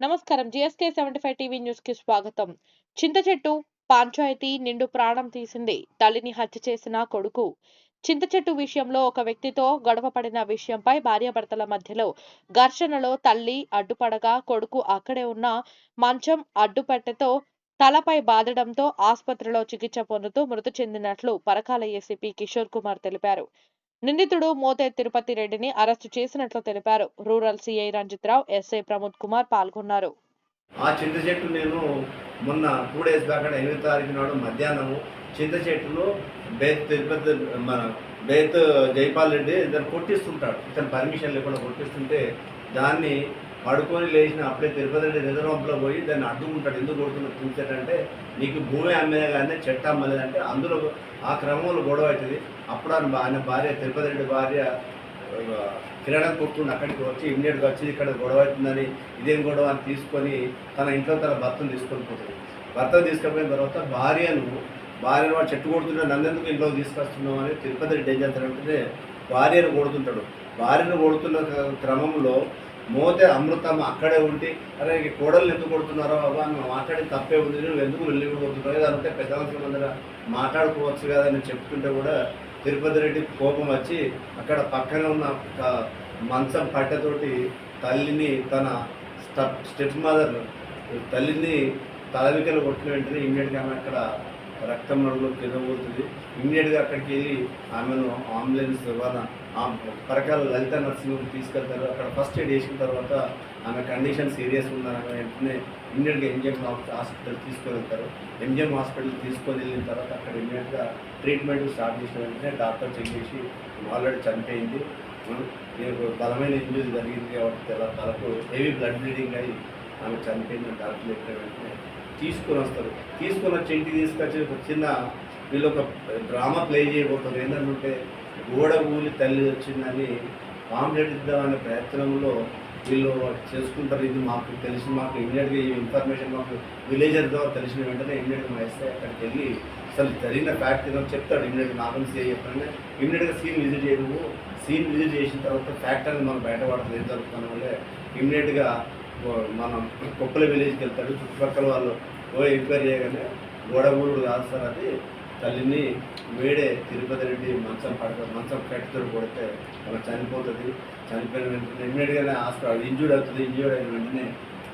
నమస్కారం. GSK seventy five TV న్యూస్కి స్వాగతం. చింత చెట్టు పంచాయతీ నిండు ప్రాణం తీసింది. తల్లిని హత్య చేసిన కొడుకు. చింత చెట్టు విషయంలో ఒక వ్యక్తితో గొడవ పడిన విషయంపై భార్యాభర్తల మధ్యలో ఘర్షణలో తల్లి అడ్డుపడగా కొడుకు అక్కడే ఉన్న మంచం అడ్డుపెట్టెతో తలపై బాదడంతో ఆసుపత్రిలో చికిత్స పొందుతూ మృతి చెందినట్లు పరకాల ఏసీపీ కిషోర్ కుమార్ తెలిపారు. నిందితుడు మోతే తిరుపతి రెడ్డిని అరెస్టు చేసినట్లు తెలిపారు. Rural CI Ranjit Rao SI Pramod Kumar పాల్గొన్నారు. ఆ చింత చెట్టు నేను మొన్న టూ డేస్ బ్యాక్ అంటే ఎనిమిది తారీఖు నాడు మధ్యాహ్నము చింత చెట్టులో బేత్ తిరుపతి మన బేత్ జైపాల్ రెడ్డి ఇతను కొట్టిస్తుంటాడు ఇతను పర్మిషన్ లేకుండా కొట్టిస్తుంటే దాన్ని పడుకొని లేచిన అప్పుడే తిరుపతి రెడ్డి నిద్రవంపులో పోయి దాన్ని అడ్డుకుంటాడు. ఎందుకు కొడుతున్నా చూసేటంటే నీకు భూమి అమ్మేదే కానీ చెట్టు అమ్మలేదంటే అందులో ఆ క్రమంలో గొడవ అవుతుంది. అప్పుడు ఆయన భార్య తిరుపతి రెడ్డి భార్య కిరాణా కొట్టుకుని అక్కడికి వచ్చి ఇమ్మీడియట్గా వచ్చి ఇక్కడ గొడవ అవుతుందని ఇదేం గొడవ అని తీసుకొని తన ఇంట్లో తన భర్తను తీసుకొని పోతుంది. భర్తను తీసుకుపోయిన తర్వాత భార్యను భార్యను వాడు చెట్టు కొడుతుంటే నన్నెందుకు ఇంట్లో తీసుకొస్తున్నావు అని తిరుపతి రెడ్డి ఏం చేస్తాడంటే భార్యను కొడుతుంటాడు. భార్యను కొడుతున్న క్రమంలో మోతే అమృతమ్మ అక్కడే ఉండి అరే ఈ కోడలు ఎందుకు కొడుతున్నారో బాబా? నువ్వు మాట్లాడి తప్పే ఉంది నువ్వు ఎందుకు వెళ్ళి కొడుతున్నావు? అంటే పెద్ద మాట్లాడుకోవచ్చు కదా అని చెప్తుంటే కూడా తిరుపతి రెడ్డి కోపం వచ్చి అక్కడ పక్కన ఉన్న ఒక మంచం పట్టెతోటి తల్లిని తన స్టెప్ స్టెప్ మదర్ తల్లిని తలవికలు కొట్టిన వెంటనే ఇమ్మీడియట్గా అక్కడ రక్తం కింద పోతుంది. ఇమ్మీడియట్గా అక్కడికి వెళ్ళి ఆమెను అంబులెన్స్ ద్వారా పరకాల లలిత నర్సింగ్ తీసుకెళ్తారు. అక్కడ ఫస్ట్ ఎయిడ్ వేసిన తర్వాత ఆమె కండిషన్ సీరియస్ ఉందని వెంటనే ఇమ్మీడియట్గా ఎంజిఎం హాస్పిటల్ తీసుకువెళ్తారు ఎంజిఎం హాస్పిటల్ తీసుకొని వెళ్ళిన తర్వాత అక్కడ ఇమ్మీడియట్గా ట్రీట్మెంట్ స్టార్ట్ చేసిన వెంటనే డాక్టర్ చెక్ చేసి ఆల్రెడీ చనిపోయింది. మీకు బలమైన ఇంజురీ జరిగింది కాబట్టి తర్వాత తలకు హెవీ బ్లడ్ బ్లీడింగ్ అయ్యి ఆమె చనిపోయింది డాక్టర్ చెప్పిన వెంటనే తీసుకొని వస్తారు. తీసుకొని వచ్చి ఇంటికి తీసుకొచ్చి ఒక చిన్న వీళ్ళు ఒక డ్రామా ప్లే చేయబోతారు. ఏంటంటే గోడ ఊలి తల్లి వచ్చిందని పాంప్లెట్ ఇద్దామనే ప్రయత్నంలో వీళ్ళు చేసుకుంటారు. ఇది మాకు తెలిసి మాకు ఇమ్మీడియట్గా ఈ ఇన్ఫర్మేషన్ మాకు విలేజర్ ద్వారా తెలిసిన వెంటనే ఇమ్మీడియట్గా మా ఎస్ఐ అక్కడికి వెళ్ళి అసలు జరిగిన ఫ్యాక్ట్ ఏదో చెప్తాడు. ఇమ్మీడియట్గా నాకు సే చెప్పండి ఇమ్మీడియట్గా సీన్ విజిట్ చేయము సీన్ విజిట్ చేసిన తర్వాత ఫ్యాక్ట్ అనేది మనం బయటపడుతుంది ఏం జరుగుతున్న వల్లే ఇమ్మీడియట్గా మనం కుప్పల విలేజ్కి వెళ్తాడు. చుట్టుపక్కల వాళ్ళు ఓ ఎంక్వైరీ చేయగానే గోడగూడు కాదు సార్ అది తల్లిని వేడే తిరుపతి రెడ్డి మంచం పడతారు మంచం కట్టుతో కొడితే అలా చనిపోతుంది. చనిపోయిన వెంటనే ఇమ్మీడియట్గానే హాస్పిటల్ ఇంజూర్డ్ అవుతుంది. ఇంజూర్డ్ అయిన వెంటనే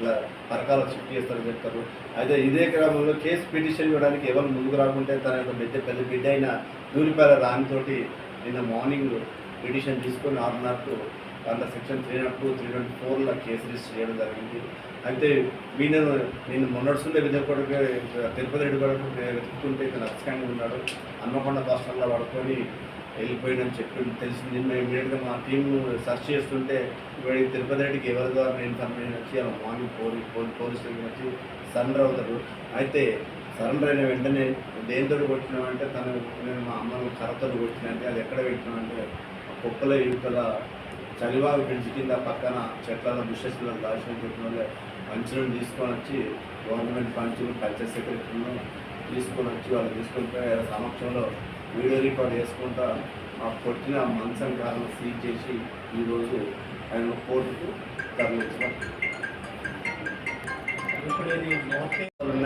ఇలా పరకాల షిఫ్ట్ చేస్తారని చెప్తారు. అయితే ఇదే క్రమంలో కేసు పిటిషన్ ఇవ్వడానికి ఎవరు ముందుకు రాకుంటే తన యొక్క పెద్ద పెద్ద బిడ్డ అయిన దూరిపాల రానితోటి నిన్న మార్నింగ్ పిటిషన్ తీసుకొని ఆరున్నరకు దాంట్లో section three naught two three twenty ఫోర్లో కేసు రిజిస్టర్ చేయడం జరిగింది. అయితే మీరు నేను మొన్నడుస్తుండే విజయపూడికి తిరుపతి రెడ్డి కూడా వెతుకుతుంటే ఇతను అక్షంగా ఉన్నాడు. హన్మకొండ హాస్టల్లో పడుకొని వెళ్ళిపోయిందని చెప్పి తెలిసింది. మేము ఇమీడియట్గా మా టీం సెర్చ్ చేస్తుంటే వీడికి తిరుపతి రెడ్డికి ఎవరి ద్వారా ఇన్ఫర్మేషన్ వచ్చి అలా మార్నింగ్ పోలీ పోలీ పోలీస్ స్టేషన్ వచ్చి సరెండర్ అవుతారు అయితే సరెండర్ అయిన వెంటనే దేంతో కొట్టినామంటే తను నేను మా అమ్మను కర్రతో కొట్టినంటే అది ఎక్కడ పెట్టినామంటే కుక్కల ఇటుకల చలివారు బ్రిడ్జ్ కింద పక్కన చెట్ల బుషెస్లో దాచిన చెప్పిన పంచులను తీసుకొని వచ్చి గవర్నమెంట్ పంచులు కల్చర్ సెక్రటరీలను తీసుకొని వచ్చి వాళ్ళు తీసుకొని పోయి సమక్షంలో వీడియో రికార్డ్ చేసుకుంటా ఆ కొట్టిన మంచం కారణం సీజ్ చేసి ఈరోజు ఆయన కోర్టుకు తరలించడం.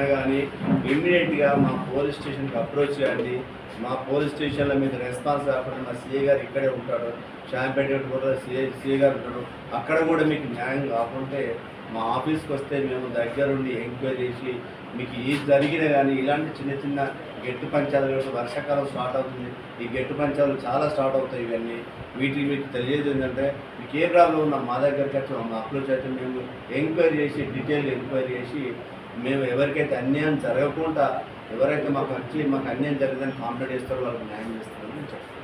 ఉన్నా కానీ ఇమ్మీడియట్గా మా పోలీస్ స్టేషన్కి అప్రోచ్ చేయండి. మా పోలీస్ స్టేషన్ల మీద రెస్పాన్స్ కాకుండా మా సీఏ గారు ఇక్కడే ఉంటాడు. షాంపేట కూడా సిఏ సీఏ గారు ఉంటాడు అక్కడ కూడా మీకు న్యాయం కాకుంటే మా ఆఫీస్కి వస్తే మేము దగ్గరుండి ఎంక్వైరీ చేసి మీకు ఈ జరిగిన కానీ ఇలాంటి చిన్న చిన్న గెట్టు పంచాలు వర్షాకాలం స్టార్ట్ అవుతుంది. ఈ గెట్టు పంచాలు చాలా స్టార్ట్ అవుతాయి ఇవన్నీ. వీటికి మీకు తెలియదు ఏంటంటే మీకు ఏ ప్రాబ్లం ఉన్నా మా దగ్గరికి వచ్చి మమ్మల్ని అప్రోచ్ అయితే మేము ఎంక్వైరీ చేసి డీటెయిల్ ఎంక్వైరీ చేసి మేము ఎవరికైతే అన్యాయం జరగకుండా ఎవరైతే మాకు వచ్చి మాకు అన్యాయం జరిగిందని కాంప్లైంట్ చేస్తారో వాళ్ళకి న్యాయం చేస్తారని చెప్తాను